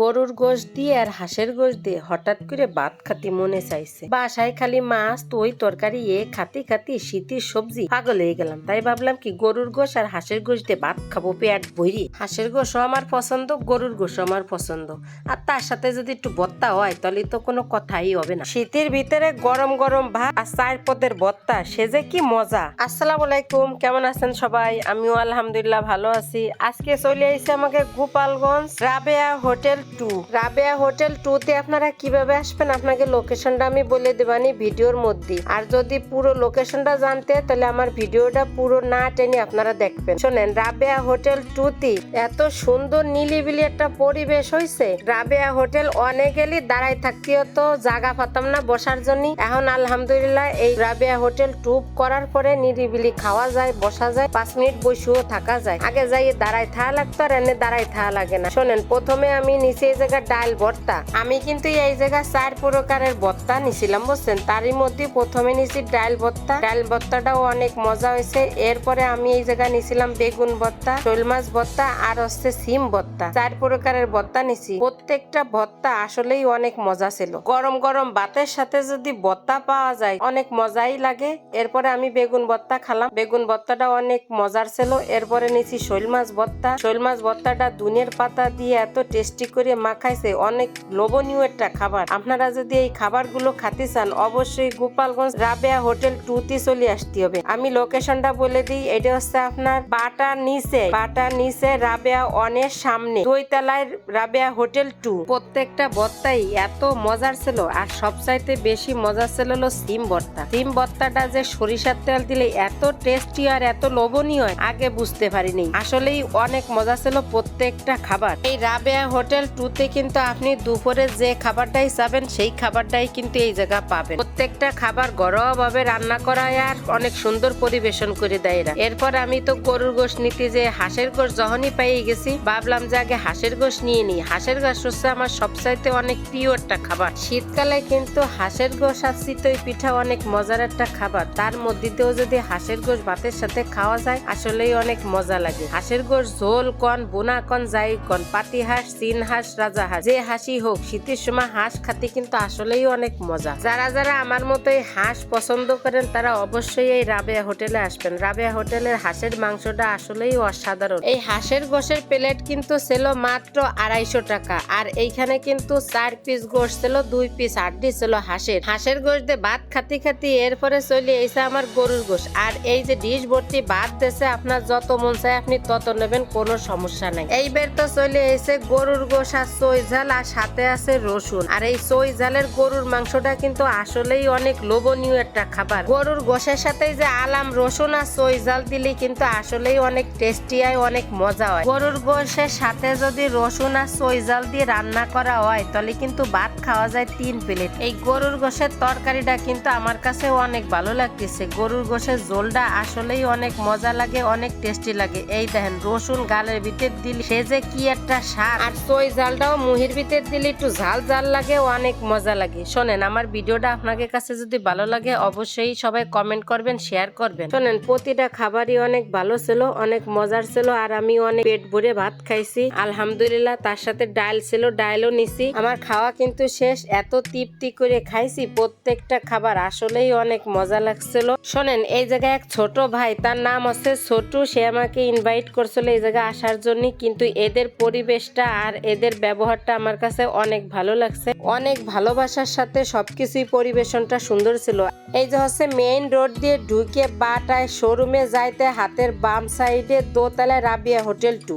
গরুর গোশ দিয়ে আর হাঁসের গোশ দিয়ে হঠাৎ করে ভাত খাতি মনে চাইছে। বাসায় খালি মাছ তো তরকারি, এ খাতি খাতি শীতের সবজি। পাগল হয়ে গেলাম। তাই ভাবলাম কি, গরুর গোশ আর হাঁসের গোশ দিয়ে ভাত খাব পেট ভরি। হাঁসের গোশও আমার পছন্দ, গরুর গোশও আমার পছন্দ। আর তার সাথে যদি একটু বত্তা হয়, তাহলে তো কোনো কথাই হবে না। শীতের ভিতরে গরম গরম ভাত আর চার পদের বত্তা সে যে কি মজা। আসসালাম আলাইকুম, কেমন আছেন সবাই? আমিও আলহামদুলিল্লাহ ভালো আছি। আজকে চলে আইছে আমাকে Gopalganj Rabeya hotel two Rabeya hotel two তে আপনারা কীভাবে আসবেন? আপনাকে লোকেশনটা আমি বলে দেবানি ভিডিওর মধ্যে। আর যদি পুরো লোকেশনটা জানতে, তাহলে আমার ভিডিওটা পুরো না টেনে আপনারা দেখবেন। শোনেন, রাবেয়া হোটেল টু তে এত সুন্দর নিলিবিলি একটা পরিবেশ হয়েছে রাবেয়া হোটেল অনেক গেলি দাঁড়াই থাকতে তো জায়গা পাতাম না বসার জন্য। এখন আলহামদুলিল্লাহ এই রাবেয়া হোটেল টুপ করার পরে নিরিবিলি খাওয়া যায়, বসা যায়, পাঁচ মিনিট বসেও থাকা যায়। আগে যাই দাঁড়াই থাকা লাগতো আর এনে দাঁড়াই থাকা লাগে না। শোনেন, প্রথমে আমি নিচে এই জায়গা ডাল ভর্তা। আমি কিন্তু এই জায়গা চার প্রকারের ভর্তা নিছিলাম, বুঝছেন? তারই মধ্যে প্রথমে নিছি ডাল ভর্তা। ডাল ভর্তাটাও অনেক মজা হয়েছে। এরপরে আমি এই জায়গা নিছিলাম বেগুন ভর্তা, শোল মাছ ভর্তা আর হচ্ছে সিম ভর্তা। চার প্রকারের ভর্তা নিছি। প্রত্যেকটা ভর্তা আসলেই অনেক মজা ছিল। গরম গরম ভাতের সাথে যদি ভর্তা পাওয়া যায়, অনেক মজাই লাগে। এরপরে আমি বেগুন ভর্তা খালাম। বেগুন ভর্তাটা অনেক মজার ছিল। এরপরে নিছি শোল মাছ ভর্তা। শোল মাছ ভর্তাটা দুনের পাতা দিয়ে এত টেস্টি করে মাখাইছে, অনেক লোভনীয় একটা খাবার। আপনারা যদি এই খাবারগুলো খাতে চান, অবশ্যই গোপালগঞ্জ রাবেয়া হোটেল টু তে চলে আসতে হবে। আমি লোকেশনটা বলে দিই, এটা হচ্ছে আপনার বাটার নিচে। বাটার নিচে রাবেয়া অনের সামনে, দুইতলায় রাবেয়া হোটেল টু। প্রত্যেকটা ভর্তাই এত মজার ছিল, আর সবচাইতে বেশি মজা ছিল হলো সিম ভর্তা সিম ভর্তাটা যে সরিষার তেল দিলে এত টেস্টি আর এত লোভনীয়, আগে বুঝতে পারিনি। আসলেই অনেক মজা ছিল প্রত্যেকটা খাবার। এই রাবেয়া হোটেল টুতে কিন্তু আপনি দুপুরে যে খাবারটাই চাবেন, সেই খাবারটাই কিন্তু এই জায়গা পাবেন। প্রত্যেকটা খাবার ঘরোয়া ভাবে রান্না করা আর অনেক সুন্দর পরিবেশন করে দেয় এরা। এরপর আমি তো গরুর গোশ নিতে যে হাঁসের গোশ যখনই পেয়ে গেছি, ভাবলাম যে আগে হাঁসের গোশ নিয়ে নিই। হাঁসের গোশ হচ্ছে আমার সবচাইতে অনেক প্রিয় একটা খাবার। শীতকালে কিন্তু হাঁসের গোশ আর চিতই পিঠা অনেক মজার একটা খাবার। তার মধ্যে দিয়েও যদি হাঁসের গোশ ভাতের সাথে খাওয়া যায়, আসলেই অনেক মজা লাগে। হাঁসের গোশ ঝোল কন বোনা কন যাই কন পাতি হাঁস চীন হাঁস রাজা হাঁস। যে হাসি হোক, শীতের সময় হাঁস খাতে কিন্তু আসলেই অনেক মজা। যারা যারা আমার মতো হাঁস পছন্দ করেন, তারা অবশ্যই এই রাবেয়া হোটেলে আসবেন। রাবেয়া হোটেলের হাঁসের মাংসটা আসলেই অসাধারণ। এই হাঁসের গোশের প্লেট কিন্তু ছিল মাত্র আড়াইশো টাকা। আর এইখানে কিন্তু চার পিস গোশ ছিল, দুই পিস হাড্ডি ছিল হাঁসের। হাঁসের গোশ দিয়ে ভাত খাতি খাতি এরপরে চলে এসে আমার গরুর গোশ। আর এই যে ডিশ ভর্তি ভাত দেশে আপনার যত মন চায় আপনি তত নেবেন, কোনো সমস্যা নাই। এইবার তো চলে এসে গরুর গোশ আর চই ঝাল আর সাথে আছে রসুন। আর এই চই ঝালের গরুর মাংসটা কিন্তু আসলেই অনেক লোভনীয় একটা খাবার। গরুর গোশের সাথে যে আলাম, রসুন আর চই ঝাল দিলে কিন্তু আসলেই অনেক টেস্টি হয়, অনেক মজা হয়। গরুর গোশের সাথে যদি রসুন আর চই ঝাল দিয়ে রান্না করা হয়, তাহলে কিন্তু ভাত খাওয়া যায় তিন প্লেট। এই গরুর গোশের তরকারিটা কিন্তু আমার কাছে অনেক ভালো লাগতেছে। গরুর গোশের ঝোলটা আসলেই অনেক মজা লাগে, অনেক টেস্টি লাগে। এই দেখেন, রসুন গালের ভিতর দিলে সে যে কি একটা স্বাদ। আর চই ঝালটাও মুহির ভিতর দিলে একটু ঝাল ঝাল লাগে অনেক মজা লাগে। শোনেন, আমার ভিডিওটা আপনাদের কাছে যদি ভালো লাগে, অবশ্যই সবাই কমেন্ট করবেন শেয়ার করবেন। শোনেন, প্রতিটা খাবারই অনেক ভালো ছিল, অনেক মজার ছিল, আর আমি অনেক পেট ভরে ভাত খাইছি। আলহামদুলিল্লাহ, তার সাথে ডাল ছিল, ডালও নিছি। আমার খাওয়া কিন্তু শেষ, এত তৃপ্তি করে খাইছি, প্রত্যেকটা খাবার আসলেই অনেক মজা লাগছিল। শোনেন, এই জায়গায় এক ছোট ভাই, তার নাম হচ্ছে ছোটু, সে আমাকে ইনভাইট করছিল এই জায়গায় আসার জন্য কিন্তু এদের পরিবেশটা আর এদের ব্যবহারটা আমার কাছে অনেক ভালো লাগছে। অনেক ভালোবাসার সাথে সবকিছুই পরিবেশনটা সুন্দর ছিল। এই যে হচ্ছে মেইন রোড দিয়ে ঢুকে বাটায় শোরুমে যাইতে হাতের বাম সাইডে দোতলায় রাবিয়া হোটেল টু